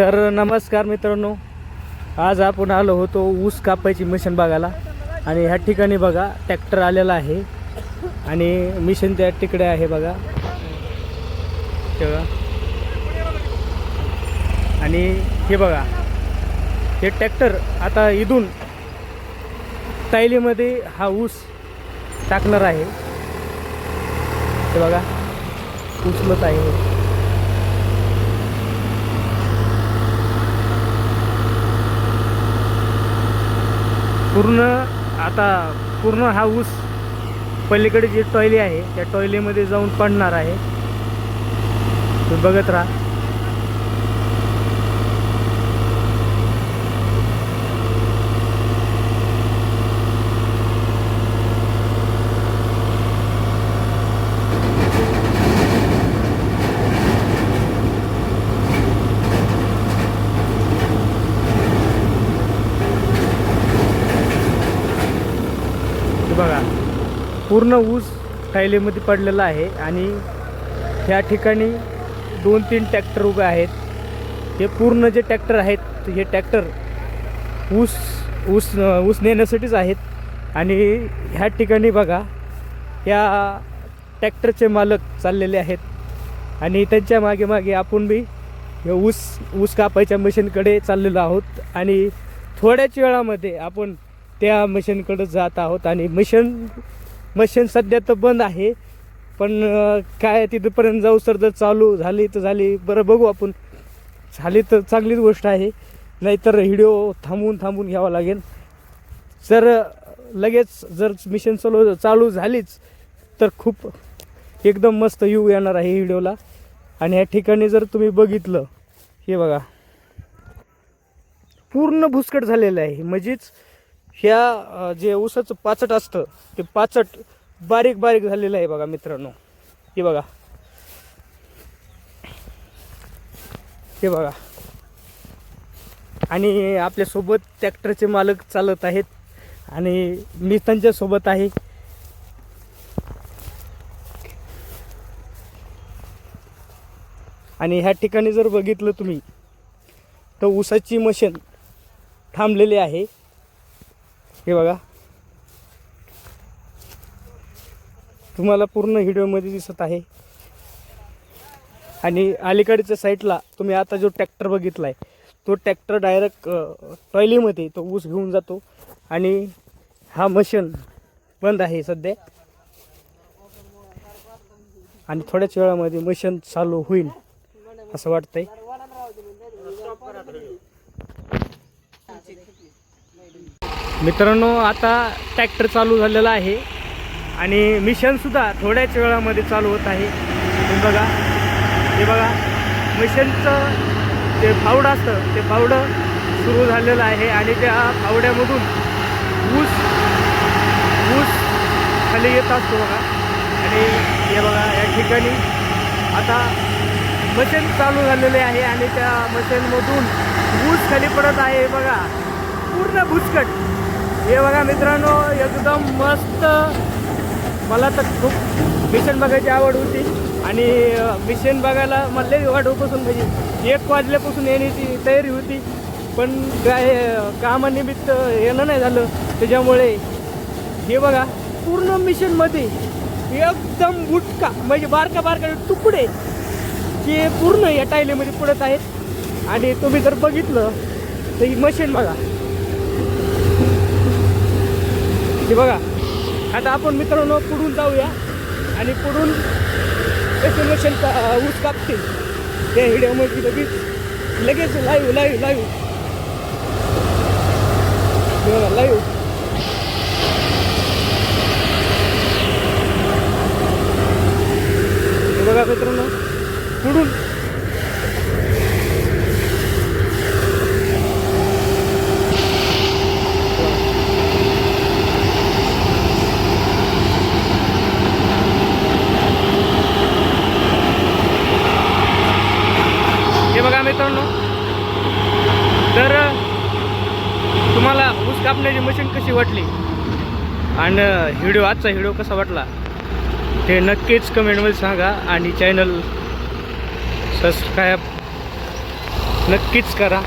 तर नमस्कार मित्रांनो आज आपण आलो होतो ऊस कापायची मशीन बघायला. आणि ह्या ठिकाणी बघा ट्रॅक्टर आलेला आहे. आणि मिशन त्या तिकडे आहे बघा. तेव्हा आणि हे बघा हे ट्रॅक्टर आता इथून तायलीमध्ये हा ऊस टाकणार आहे. ते बघा उचलत आहे. पूर्ण आता पूर्ण हा ऊस पलीकडे जी टॉयले आहे त्या टॉयलेमध्ये जाऊन पडणार आहे. तुम्ही बघत राहा. बघा पूर्ण ऊस टायलीमध्ये पडलेला आहे आणि ह्या ठिकाणी दोन तीन ट्रॅक्टर उभे आहेत. हे पूर्ण जे ट्रॅक्टर आहेत हे ट्रॅक्टर ऊस ऊस ऊस नेण्यासाठीच आहेत. आणि ह्या ठिकाणी बघा या ट्रॅक्टरचे मालक चाललेले आहेत. आणि त्यांच्या मागे मागे आपण बी ऊस ऊस कापायच्या मशीनकडे चाललेलो आहोत. आणि थोड्याच वेळामध्ये आपण त्या मशीनकडं जात आहोत आणि मशीन मशीन सध्या तर बंद आहे पण काय तिथंपर्यंत जाऊ सर जर चालू झाली तर झाली बरं बघू आपण. झाली तर चांगलीच गोष्ट आहे नाहीतर व्हिडिओ थांबवून थांबवून घ्यावा लागेल. जर लगेच जर मिशन चालू चालू झालीच तर खूप एकदम मस्त व्यू येणार आहे व्हिडिओला. आणि या ठिकाणी जर तुम्ही बघितलं हे बघा. पूर्ण भुसकट झालेलं आहे म्हणजेच ह्या जे ऊसाचं पाचट असतं ते पाचट बारीक बारीक झालेलं आहे बघा मित्रांनो. हे बघा. हे बघा. आणि आपल्यासोबत ट्रॅक्टरचे मालक चालत आहेत आणि मी त्यांच्यासोबत आहे. आणि ह्या ठिकाणी जर बघितलं तुम्ही तर ऊसाची मशीन थांबलेली आहे. हे बघा. तुम्हाला पूर्ण व्हिडिओमध्ये दिसत आहे. आणि अलीकडच्या साईडला तुम्ही आता जो ट्रॅक्टर बघितला आहे तो ट्रॅक्टर डायरेक्ट टॉयलीमध्ये तो ऊस घेऊन जातो. आणि हा मशीन बंद आहे सध्या. आणि थोड्याच वेळामध्ये मशीन चालू होईल असं वाटतंय. मित्रांनो आता ट्रॅक्टर चालू झालेला आहे. आणि मिशनसुद्धा थोड्याच वेळामध्ये चालू होत आहे. तुम्ही बघा. हे बघा. मिशनचं जे फावडं असतं ते फावडं सुरू झालेलं आहे. आणि त्या फावड्यामधून ऊस ऊस खाली येत असतो बघा. आणि हे बघा या ठिकाणी आता मशीन चालू झालेले आहे. आणि त्या मशीनमधून ऊस खाली पडत आहे. बघा. पूर्ण भुसकट. हे बघा मित्रांनो एकदम मस्त. मला तर खूप मिशन बघायची आवड होती. आणि मिशन बघायला मला लई वाटपासून म्हणजे एक वाजल्यापासून येण्याची तयारी होती. पण काय कामानिमित्त येणं नाही झालं. त्याच्यामुळे हे बघा पूर्ण मिशनमध्ये एकदम गुटका म्हणजे बारका बारका तुकडे जे पूर्ण या टायलेमध्ये पडत आहेत. आणि तुम्ही जर बघितलं तर ही मशीन बघा. हे बघा आता आपण मित्रांनो पुढून जाऊया आणि पुढून कसे मशीन का ऊस कापतील. त्या व्हिडिओमध्ये लगेच लगेच लाईव्ह लाईव्ह लाईव्ह हे बघा लाईव्ह हे बघा मित्रांनो पुढून हे बघा मित्रांनो तर तुम्हाला ऊस कापण्याची मशीन कशी वाटली? आणि व्हिडिओ आजचा व्हिडिओ कसा वाटला? ते नक्कीच कमेंटमध्ये सांगा आणि चॅनल सबस्क्राईब नक्कीच करा.